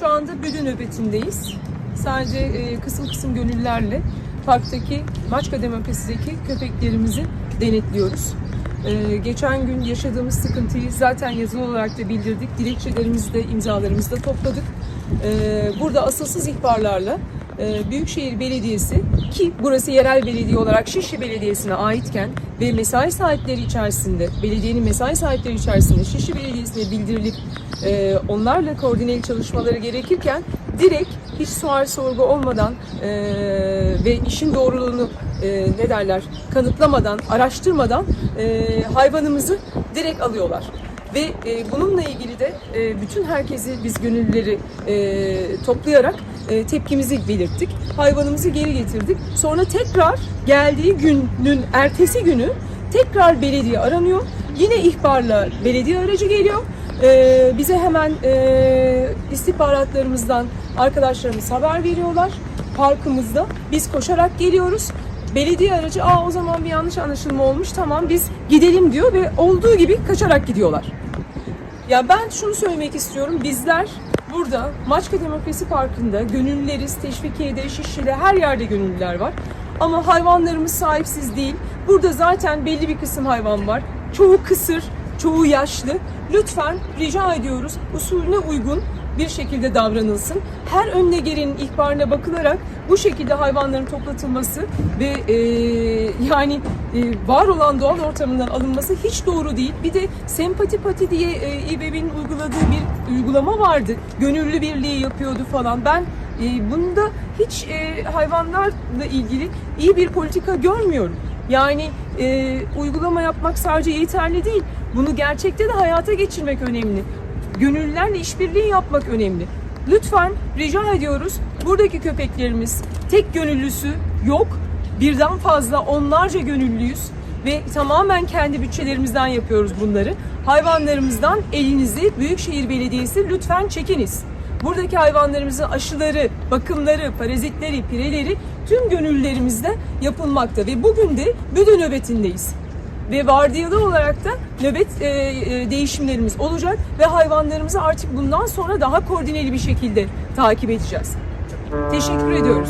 şu anda Büdü nöbetindeyiz. Sadece e, kısım kısım gönüllerle parktaki Maçka Demokrasi'deki köpeklerimizi denetliyoruz. E, geçen gün yaşadığımız sıkıntıyı zaten yazılı olarak da bildirdik. Dilekçelerimizi de imzalarımızı da topladık. E, burada asılsız ihbarlarla e, Büyükşehir Belediyesi ki burası yerel belediye olarak Şişli Belediyesi'ne aitken ve mesai saatleri içerisinde, belediyenin mesai saatleri içerisinde Şişli Belediyesi'ne bildirilip e, onlarla koordineli çalışmaları gerekirken direkt hiç sual sorgu olmadan e, ve işin doğruluğunu ne derler kanıtlamadan, araştırmadan hayvanımızı direkt alıyorlar. Ve e, bununla ilgili de e, bütün herkesi biz gönüllüleri e, toplayarak e, tepkimizi belirttik. Hayvanımızı geri getirdik. Sonra tekrar geldiği günün ertesi günü tekrar belediye aranıyor. Yine ihbarla belediye aracı geliyor. E, bize hemen e, istihbaratlarımızdan arkadaşlarımız haber veriyorlar parkımızda. Biz koşarak geliyoruz. Belediye aracı aa o zaman bir yanlış anlaşılma olmuş tamam biz gidelim diyor ve olduğu gibi kaçarak gidiyorlar. Ya ben şunu söylemek istiyorum. Bizler burada Maçka Demokrasi Parkı'nda gönüllüleriz. Teşvikiye'de, Şişli'de her yerde gönüllüler var. Ama hayvanlarımız sahipsiz değil. Burada zaten belli bir kısım hayvan var. Çoğu kısır, çoğu yaşlı. Lütfen rica ediyoruz usulüne uygun bir şekilde davranılsın. Her önüne gelenin ihbarına bakılarak bu şekilde hayvanların toplatılması ve e, yani e, var olan doğal ortamından alınması hiç doğru değil. Bir de sempati pati diye e, İBB'nin uyguladığı bir uygulama vardı. Gönüllü birliği yapıyordu falan. Ben e, bunda hiç e, hayvanlarla ilgili iyi bir politika görmüyorum. Yani e, uygulama yapmak sadece yeterli değil. Bunu gerçekte de hayata geçirmek önemli gönüllülerle işbirliği yapmak önemli. Lütfen rica ediyoruz buradaki köpeklerimiz tek gönüllüsü yok. Birden fazla onlarca gönüllüyüz ve tamamen kendi bütçelerimizden yapıyoruz bunları. Hayvanlarımızdan elinizi Büyükşehir Belediyesi lütfen çekiniz. Buradaki hayvanlarımızın aşıları, bakımları, parazitleri, pireleri tüm gönüllülerimizde yapılmakta ve bugün de Büdü nöbetindeyiz ve vardiyalı olarak da nöbet e, e, değişimlerimiz olacak ve hayvanlarımızı artık bundan sonra daha koordineli bir şekilde takip edeceğiz. Teşekkür ediyoruz.